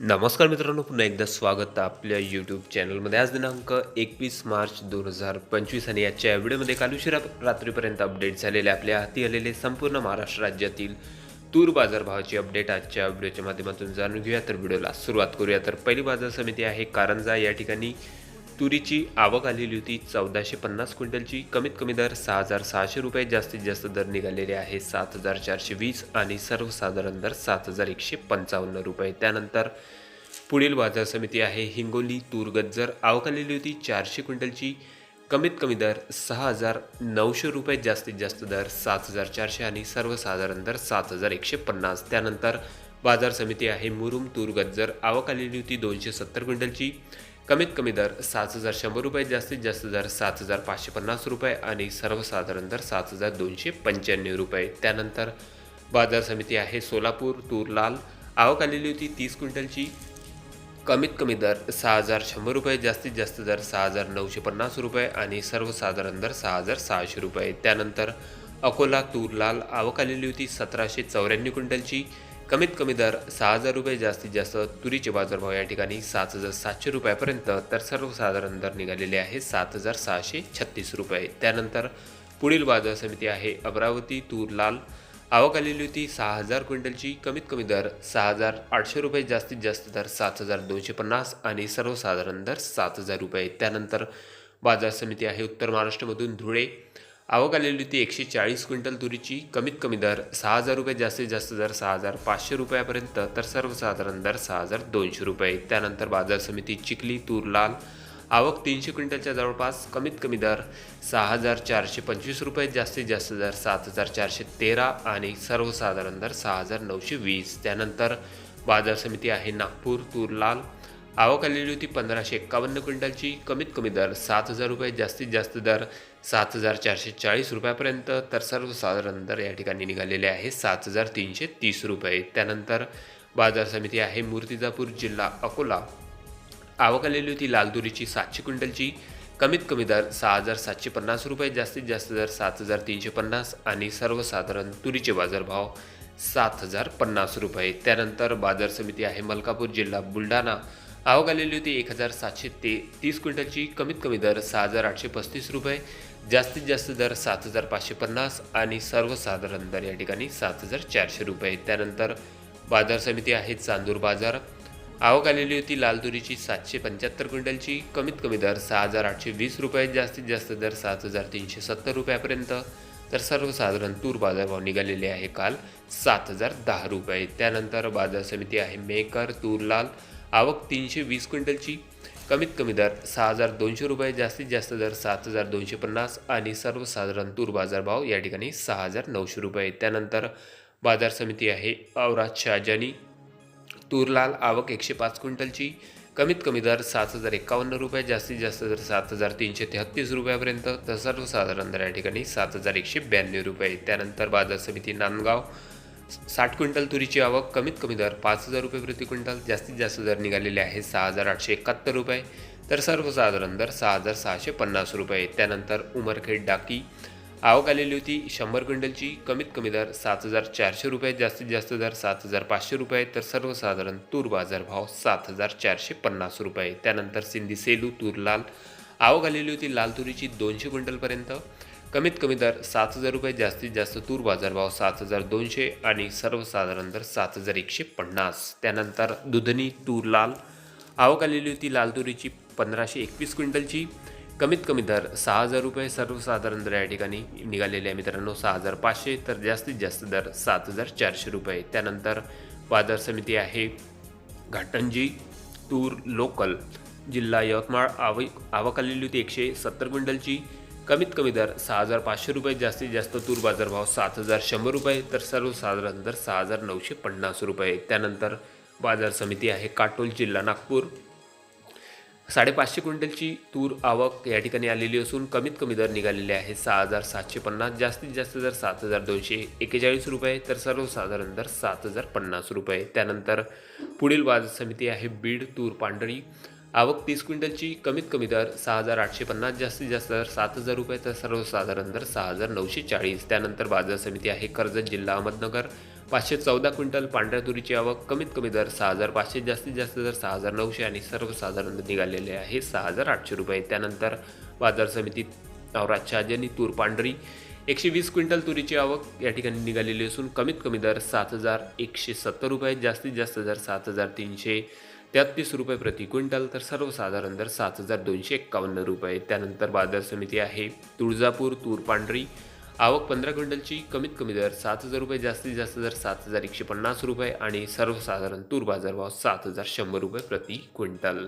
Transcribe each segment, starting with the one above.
नमस्कार मित्रांनो पुन्हा एकदा स्वागत आपल्या यूट्यूब चॅनलमध्ये आज दिनांक एकवीस मार्च दोन हजार पंचवीस आणि याच्या व्हिडिओमध्ये काल उशिरा रात्रीपर्यंत अपडेट झालेले आपल्या हाती आलेले संपूर्ण महाराष्ट्र राज्यातील तूर बाजारभावाची अपडेट आजच्या व्हिडिओच्या माध्यमातून जाणून घेऊया. तर व्हिडिओला सुरुवात करूया. तर पहिली बाजार समिती आहे कारंजा. या ठिकाणी तुरीची आवक आलेली होती. चौदाशे पन्नास क्विंटलची. कमीत कमी दर सहा हजार सहाशे रुपये. जास्तीत जास्त दर निघालेले आहे सात हजार चारशे वीस आणि सर्वसाधारण दर सात हजार एकशे पंचावन्न रुपये. त्यानंतर पुढील बाजार समिती आहे. हिंगोली तूर गज्जर आवक आलेली होती चारशे क्विंटलची. कमीत कमी दर सहा हजार नऊशे रुपये. जास्तीत जास्त दर सात हजार चारशे आणि सर्वसाधारण दर सात हजार एकशे पन्नास. त्यानंतर बाजार समिती आहे मुरुम तूर गज्जर आवक आलेली होती दोनशे सत्तर क्विंटलची. कमीत कमी दर सात हजार शंभर रुपये जास्तीत जास्त दर सात हजार पाचशे पन्नास रुपये आणि सर्वसाधारण दर सात हजार दोनशे पंच्याण्णव रुपये. त्यानंतर बाजार समिती आहे सोलापूर तूर लाल आवक आलेली होती तीस क्विंटलची. कमीत कमी दर सहा हजार शंभर रुपये जास्तीत जास्त दर सहा हजार नऊशे पन्नास रुपये आणि सर्वसाधारण दर सहा हजार सहाशे रुपये. त्यानंतर अकोला तूर लाल आवक आलेली होती सतराशे चौऱ्याण्णव क्विंटलची. कमीत कमी दर सहा हजार रुपये जास्तीत जास्त तुरीचे बाजारभाव या ठिकाणी सात हजार सातशे रुपयापर्यंत तर सर्वसाधारण दर निघालेले आहे सात हजार सहाशे छत्तीस रुपये. त्यानंतर पुढील बाजार समिती आहे अमरावती तूर लाल. आवक आलेली होती सहा हजार क्विंटलची. कमीत कमी दर सहा हजार आठशे रुपये जास्तीत जास्त दर सात हजार दोनशे पन्नास आणि सर्वसाधारण दर सात हजार रुपये. त्यानंतर बाजार समिती आहे उत्तर महाराष्ट्रामधून धुळे आवक आलेली होती एकशे चाळीस क्विंटल तुरीची. कमीत कमी दर सहा हजार रुपये जास्तीत जास्त दर सहा हजार पाचशे रुपयापर्यंत तर सर्वसाधारण दर सहा हजार दोनशे रुपये. त्यानंतर बाजार समिती चिखली तूर लाल. आवक तीनशे क्विंटलच्या जवळपास कमीत कमी दर सहा हजार चारशे पंचवीस रुपये जास्तीत जास्त दर सात हजार चारशे तेरा आणि सर्वसाधारण दर सहा हजार नऊशे वीस. त्यानंतर बाजार समिती आहे नागपूर तूर लाल. आवक आलेली होती पंधराशे एक्कावन्न क्विंटलची. कमीत कमी दर सात हजार रुपये जास्तीत जास्त दर सात हजार चारशे चाळीस रुपयापर्यंत तर सर्वसाधारण दर या ठिकाणी निघालेले आहे. सात हजार तीनशे तीस रुपये. त्यानंतर बाजार समिती आहे मूर्तिजापूर जिल्हा अकोला. आवक आलेली होती लालदुरीची सातशे क्विंटलची. कमीत कमी दर सहा हजार सातशे पन्नास रुपये. जास्तीत जास्त दर सात हजार तीनशे पन्नास आणि सर्वसाधारण तुरीचे बाजारभाव सात हजार पन्नास रुपये. त्यानंतर बाजार समिती आहे मलकापूर जिल्हा बुलढाणा. आवक आलेली होती एक हजार सातशे ते तीस क्विंटलची. कमीत कमी दर सहा हजार आठशे पस्तीस रुपये. जास्तीत जास्त दर सात हजार पाचशे पन्नास आणि सर्वसाधारण दर या ठिकाणी सात हजार चारशे रुपये. त्यानंतर बाजार समिती आहे चांदूर बाजार. आवक आलेली होती लाल तुरीची सातशे पंच्याहत्तर क्विंटलची. कमीत कमी दर सहा हजार आठशे वीस रुपये. जास्तीत जास्त दर सात हजार तीनशे सत्तर रुपयापर्यंत. तर सर्वसाधारण तूर बाजारभाव निघालेले आहे काल सात हजार दहा रुपये. त्यानंतर बाजार समिती आहे मेकर तूर लाल आवक तीनशे वीस क्विंटलची कमीत कमी दर सहा हजार दोनशे रुपये जास्तीत जास्त दर सात हजार दोनशे पन्नास आणि सर्वसाधारण तूर बाजारभाव या ठिकाणी सहा हजार नऊशे रुपये. त्यानंतर बाजार समिती आहे औरात शहाजानी. तूरलाल आवक एकशे पाच क्विंटलची कमीत कमी दर सात हजार एकावन्न रुपये जास्तीत जास्त दर सात हजार तीनशे तेहत्तीस रुपयापर्यंत तर सर्वसाधारण दर या ठिकाणी सात हजार एकशे ब्याण्णव रुपये. त्यानंतर बाजार समिती नांदगाव साठ क्विंटल तुरीची आवक कमीत कमी दर पाच हजार रुपये प्रति क्विंटल जास्तीत जास्त दर निघालेले आहे सहा हजार आठशे एकाहत्तर रुपये. तर सर्वसाधारण दर सहा हजार सहाशे पन्नास रुपये. त्यानंतर उमरखेड डाकी आवक आलेली होती शंभर क्विंटलची कमीत कमी दर सात हजार चारशे रुपये जास्तीत जास्त दर सात हजार पाचशे रुपये. तर सर्वसाधारण तूर बाजार भाव सात हजार चारशे पन्नास रुपये. त्यानंतर सिंधी सेलू तूर लाल आवक आलेली होती लाल तुरीची दोनशे क्विंटलपर्यंत. कमीत कमी दर सात हजार रुपये जास्तीत जास्त तूर बाजारभाव सात हजार दोनशे आणि सर्वसाधारण दर सात हजार एकशे पन्नास. त्यानंतर दुधनी तूर लाल. आवक आलेली होती लाल तुरीची पंधराशे एकवीस क्विंटलची. कमीत कमी दर सहा हजार रुपये सर्वसाधारण दर या ठिकाणी निघालेले आहे मित्रांनो सहा हजार पाचशे. तर जास्तीत जास्त दर सात हजार चारशे रुपये. त्यानंतर बाजार समिती आहे घाटंजी तूर लोकल. जिल्हा यवतमाळ आव आवक आलेली होती एकशे सत्तर क्विंटलची. कमीत कमी दर सहा हजार पाचशे रुपये जास्तीत जास्त तूर बाजारभाव सात हजार शंभर रुपये तर सर्वसाधारण दर सहा हजार नऊशे पन्नास रुपये. त्यानंतर बाजार समिती आहे काटोल जिल्हा नागपूर. साडेपाचशे क्विंटलची तूर आवक या ठिकाणी आलेली असून कमीत कमी दर निघालेले आहे सहा हजार सातशे पन्नास जास्तीत जास्त दर सात हजार दोनशे एक्केचाळीस रुपये तर सर्वसाधारण दर सात हजार पन्नास रुपये. त्यानंतर पुढील बाजार समिती आहे बीड तूर पांढरी. आवक तीस क्विंटलची कमीत कमी दर सहा हजार आठशे पन्नास जास्तीत जास्त दर सात हजार रुपये तर सर्वसाधारण दर सहा हजार नऊशे चाळीस. त्यानंतर बाजार समिती आहे कर्जत जिल्हा अहमदनगर. पाचशे चौदा क्विंटल पांढऱ्या तुरीची आवक कमीत कमी दर सहा हजार पाचशे जास्तीत जास्त दर सहा हजार नऊशे आणि सर्वसाधारण दर निघालेले आहे सहा हजार आठशे रुपये. त्यानंतर बाजार समितीत औरात शहाजनी तूर पांढरी. एकशे वीस क्विंटल तुरीची आवक या ठिकाणी निघालेली असून कमीत कमी दर सात हजार एकशे सत्तर रुपये जास्तीत जास्त दर सात हजार तीनशे. तेहत्तीस रुपये प्रति क्विंटल तर सर्वसाधारण दर सात हजार दोनशे एक्कावन्न रुपये. त्यानंतर बाजार समिती आहे तुळजापूर तूर पांढरी आवक पंधरा क्विंटलची कमीत कमी दर सात हजार रुपये जास्तीत जास्त दर सात हजार एकशे पन्नास रुपये आणि सर्वसाधारण तूर बाजारभाव सात हजार शंभर रुपये प्रति क्विंटल.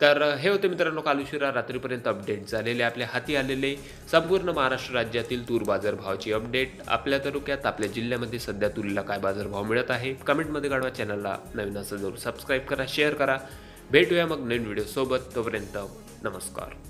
तर हे होते मित्रांनो काल उशिरा रात्रीपर्यंत अपडेट झालेले आपल्या हाती आलेले संपूर्ण महाराष्ट्र राज्यातील तूर बाजारभावाची अपडेट आपल्या तालुक्यात आपल्या जिल्ह्यामध्ये सध्या तुरीला काय बाजारभाव मिळत आहे? कमेंटमध्ये काढवा चॅनलला नवीन असं जरूर सबस्क्राईब करा शेअर करा. भेटूया मग नवीन व्हिडिओसोबत तोपर्यंत नमस्कार.